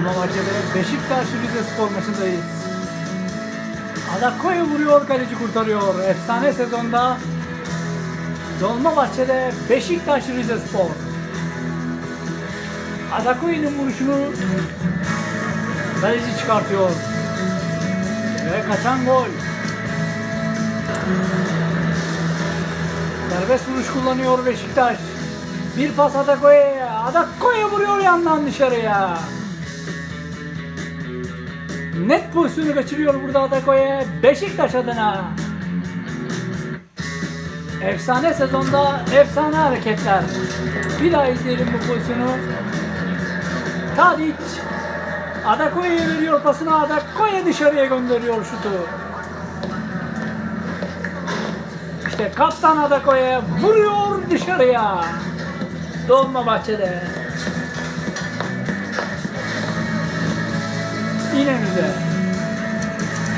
Dolmabahçe'de Beşiktaş Rize Spor maçındayız. Adakoya vuruyor, kaleci kurtarıyor. Efsane sezonda Dolmabahçe'de Beşiktaş Rize Spor. Adakoya'nın vuruşunu kaleci çıkartıyor. Ve kaçan gol. Serbest vuruş kullanıyor Beşiktaş. Bir pas Adakoya'ya. Adakoya vuruyor yandan dışarıya. Net pozisyonu kaçırıyor burada Adakoya. Beşiktaş adına. Efsane sezonda efsane hareketler. Bir daha izleyelim bu pozisyonu. Tadic. Adakoya'ya veriyor pasını. Adakoya dışarıya gönderiyor şutu. İşte kaptan Adakoya vuruyor dışarıya. Dolmabahçe'de. İnönü'de.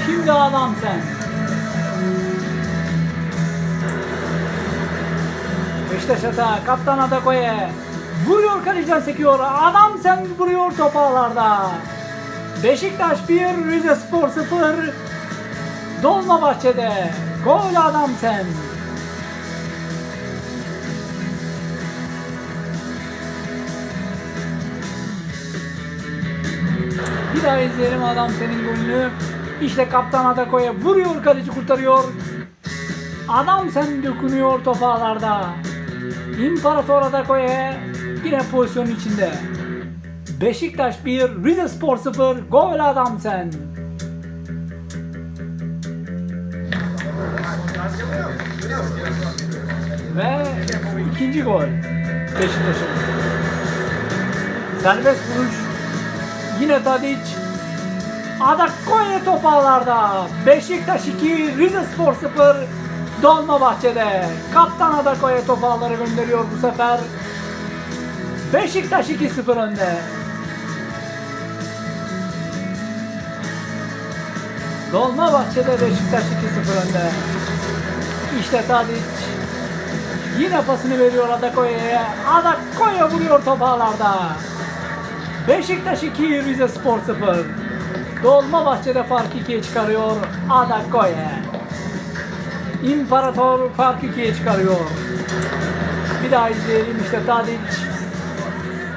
Şimdi adam sen. Beşiktaş hata. Kaptan Adakoya. Vuruyor kaleciden sekiyor. Adam sen vuruyor top ağlarda. Beşiktaş 1, Rize Spor 0. Dolmabahçe'de. Gol adam sen. Bir daha izleyelim adam senin golünü. İşte kaptan Adakoya vuruyor kaleci kurtarıyor. Adam sen dokunuyor top ağlarda. İmparator Adakoya yine pozisyonun içinde. Beşiktaş 1, Rize Spor 0, gol adam sen. Ve ikinci gol Beşiktaş'ın. Serbest vuruş Yine Tadic. Adakoya top ağlarda. Beşiktaş 2, Rize Spor 0. Dolmabahçe'de. Kaptan Adakoya top ağlara gönderiyor bu sefer. Beşiktaş 2-0 önde. Dolmabahçe'de Beşiktaş 2-0 önde. İşte Tadic. Yine pasını veriyor Adakoya'ya. Adakoya vuruyor top ağlarda. Beşiktaş 2, Rize Spor 0. Dolmabahçe'de fark 2'ye çıkarıyor Adakoye. İmparator fark 2'ye çıkarıyor. Bir daha izleyelim işte Tadic.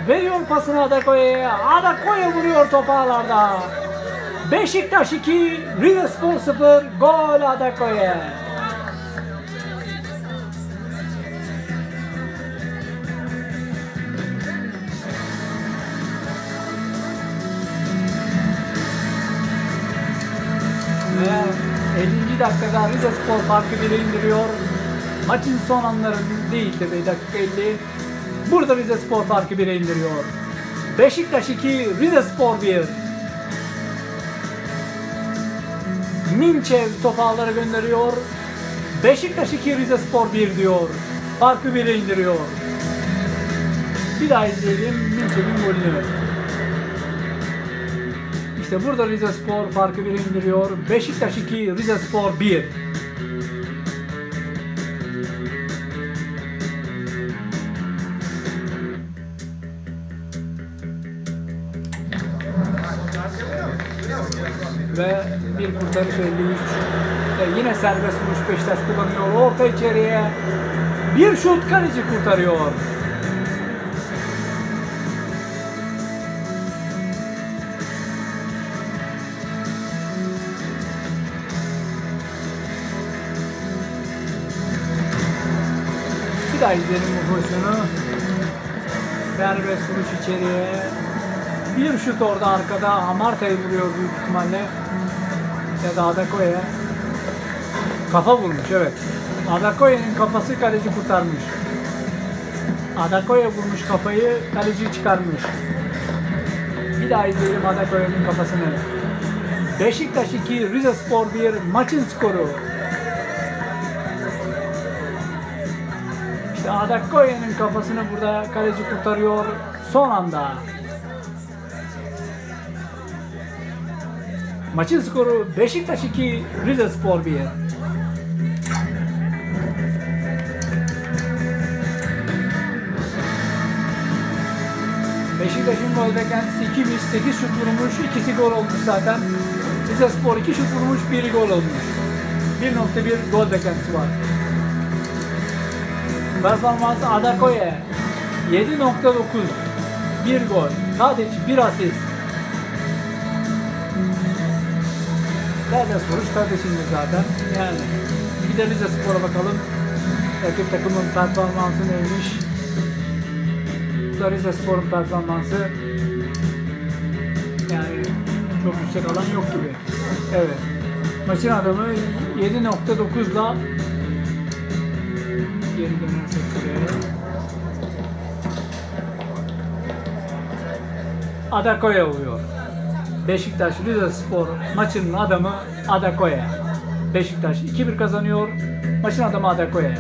Veriyor pasını Adakoye'ye. Adakoye vuruyor top ağlarda. Beşiktaş 2, Rize Spor 0. Gol Adakoye. 50. dakikada Rize Spor farkı 1'e indiriyor. Maçın son anları değil tabii dakika 50. Burada Rize Spor farkı 1'e indiriyor. Beşiktaş 2, Rize Spor 1. Minçev top ağlara gönderiyor. Beşiktaş 2, Rize Spor 1 diyor. Farkı 1'e indiriyor. Bir daha izleyelim Minçev'in golünü. İşte burada Rize Spor farkı 1'e indiriyor. Beşiktaş 2, Rize Spor 1. Ve bir kurtarış 53. Ve yine serbest vuruş Beşiktaş kullanıyor. Orta içeriye. Bir şut kaleci kurtarıyor. Daha izleyelim bu pozisyonu. Serbest vuruş içeriye. Bir şut orada arkada. Amarta'yı vuruyor büyük ihtimalle. Ya da Adakoya. Kafa vurmuş evet. Adakoya'nın kafası kaleci kurtarmış. Adakoya vurmuş kafayı kaleci çıkarmış. Bir daha izleyelim Adakoya'nın kafasını. Beşiktaş 2, Rize Spor 1 maçın skoru. Adakoya'nın kafasını burada kaleci kurtarıyor son anda. Maçın skoru Beşiktaş 2, Rize Spor 1. Beşiktaş Beşiktaş'ın gol beklentisi 2-1, 8 şut vurmuş, ikisi gol olmuş zaten. Rize Spor 2 şut vurmuş, 1 gol olmuş. 1.1 gol beklentisi var. Performans Adakoye 7.9 1 gol. Tadic 1 asist. Rize Spor 3 kardeşimdi zaten. Yani bir de Rize Spor'a bakalım. Rakip takımın performansı neymiş? Rize Spor'un performansı. Yani çok yüksek alan yok gibi. Evet. Maçın adamı 7.9'la geri dönersek buraya. Adakoya oluyor. Beşiktaş Rize Spor maçının adamı Adakoya. Beşiktaş 2-1 kazanıyor. Maçın adamı Adakoya.